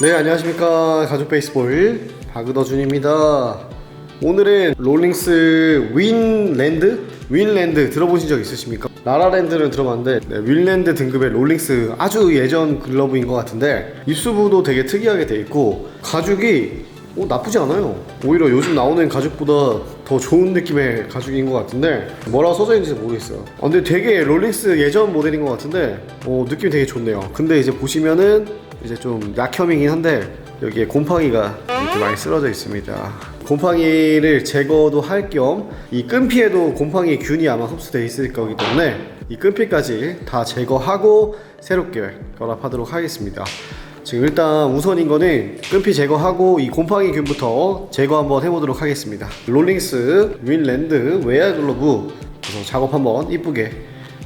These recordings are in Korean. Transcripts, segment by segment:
네 안녕하십니까 가족 베이스볼 박으더준입니다 오늘은 롤링스 윈랜드? 윈랜드 들어보신 적 있으십니까? 라라랜드는 들어봤는데 네, 윈랜드 등급의 롤링스 아주 예전 글러브인 것 같은데 입수부도 되게 특이하게 돼 있고 가죽이 어, 나쁘지 않아요 오히려 요즘 나오는 가죽보다 더 좋은 느낌의 가죽인 것 같은데 뭐라고 써져 있는지 모르겠어요 아, 근데 되게 롤링스 예전 모델인 것 같은데 어, 느낌이 되게 좋네요 근데 이제 보시면은 이제 좀 약혐이긴 한데 여기에 곰팡이가 이렇게 많이 쓰러져 있습니다. 곰팡이를 제거도 할 겸 이 끈피에도 곰팡이 균이 아마 흡수되어 있을 거기 때문에 이 끈피까지 다 제거하고 새롭게 결합하도록 하겠습니다. 지금 일단 우선인 거는 끈피 제거하고 이 곰팡이 균부터 제거 한번 해보도록 하겠습니다. 롤링스 윈랜드 웨어 글러브 그래서 작업 한번 이쁘게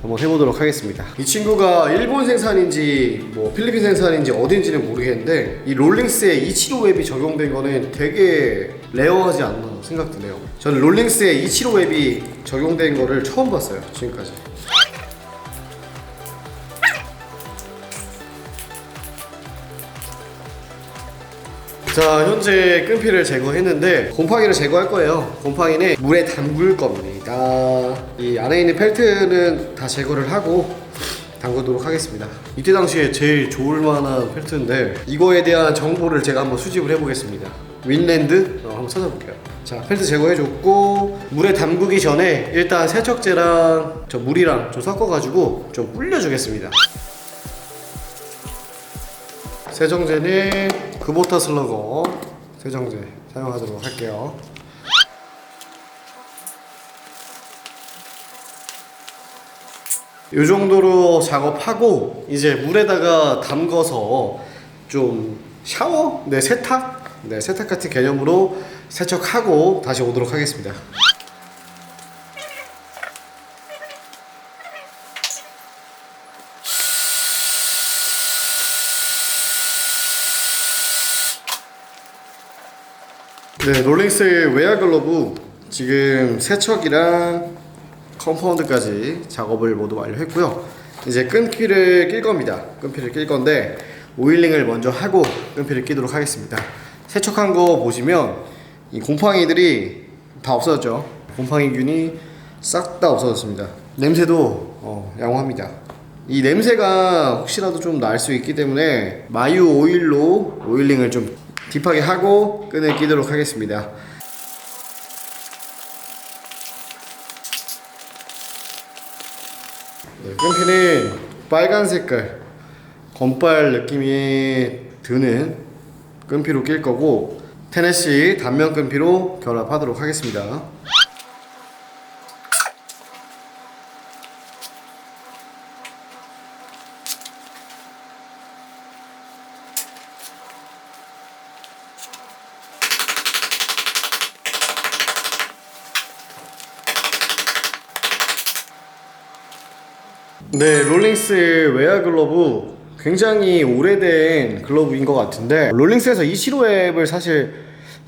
한번 해보도록 하겠습니다. 이 친구가 일본 생산인지 뭐 필리핀 생산인지 어딘지는 모르겠는데 이 롤링스에 이치로 웹이 적용된 거는 되게 레어하지 않나 생각 드네요. 저는 롤링스에 이치로 웹이 적용된 거를 처음 봤어요 지금까지. 자 현재 끈피를 제거했는데 곰팡이를 제거할 거예요. 곰팡이는 물에 담글 겁니다. 이 안에 있는 펠트는 다 제거를 하고 담그도록 하겠습니다. 이때 당시에 제일 좋을 만한 펠트인데 이거에 대한 정보를 제가 한번 수집을 해보겠습니다. 윈랜드? 어, 한번 찾아볼게요. 자 펠트 제거해줬고 물에 담그기 전에 일단 세척제랑 저 물이랑 좀 섞어가지고 좀 불려주겠습니다 세정제는 크보타 슬러거 세정제 사용하도록 할게요. 이 정도로 작업하고 이제 물에다가 담궈서 좀 샤워, 네 세탁, 네 세탁 같은 개념으로 세척하고 다시 오도록 하겠습니다. 네, 롤링스의 웨어 글러브 지금 세척이랑 컴파운드까지 작업을 모두 완료했고요. 이제 끈피를 낄 겁니다. 끈피를 낄 건데 오일링을 먼저 하고 끈피를 끼도록 하겠습니다. 세척한 거 보시면 이 곰팡이들이 다 없어졌죠. 곰팡이균이 싹 다 없어졌습니다. 냄새도 어, 양호합니다. 이 냄새가 혹시라도 좀 날 수 있기 때문에 마유 오일로 오일링을 좀 딥하게 하고 끈을 끼도록 하겠습니다. 네, 끈피는 빨간 색깔 건빨 느낌이 드는 끈피로 낄 거고 테네시 단면 끈피로 결합하도록 하겠습니다. 네, 롤링스 웨어 글러브 굉장히 오래된 글러브인 것 같은데 롤링스에서 이 시로앱을 사실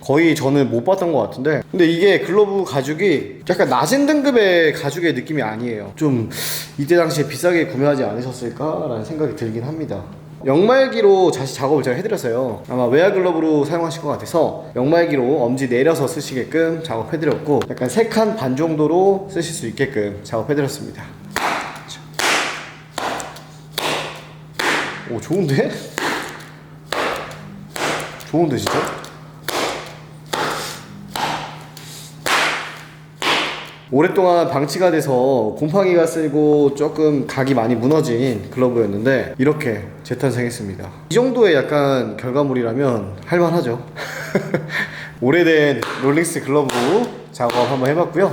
거의 저는 못 봤던 것 같은데 근데 이게 글러브 가죽이 약간 낮은 등급의 가죽의 느낌이 아니에요. 좀 이때 당시에 비싸게 구매하지 않으셨을까라는 생각이 들긴 합니다. 영말기로 다시 작업을 제가 해드렸어요. 아마 웨어 글러브로 사용하실 것 같아서 영말기로 엄지 내려서 쓰시게끔 작업해드렸고 약간 세 칸 반 정도로 쓰실 수 있게끔 작업해드렸습니다 오 좋은데? 좋은데 진짜? 오랫동안 방치가 돼서 곰팡이가 쓸고 조금 각이 많이 무너진 글러브였는데 이렇게 재탄생했습니다. 이 정도의 약간 결과물이라면 할만하죠. 오래된 롤링스 글러브 작업 한번 해봤고요.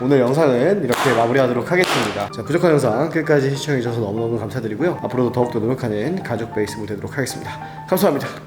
오늘 영상은 이렇게 마무리하도록 하겠습니다. 자, 부족한 영상 끝까지 시청해주셔서 너무너무 감사드리고요. 앞으로도 더욱더 노력하는 가족 베이스부 되도록 하겠습니다. 감사합니다.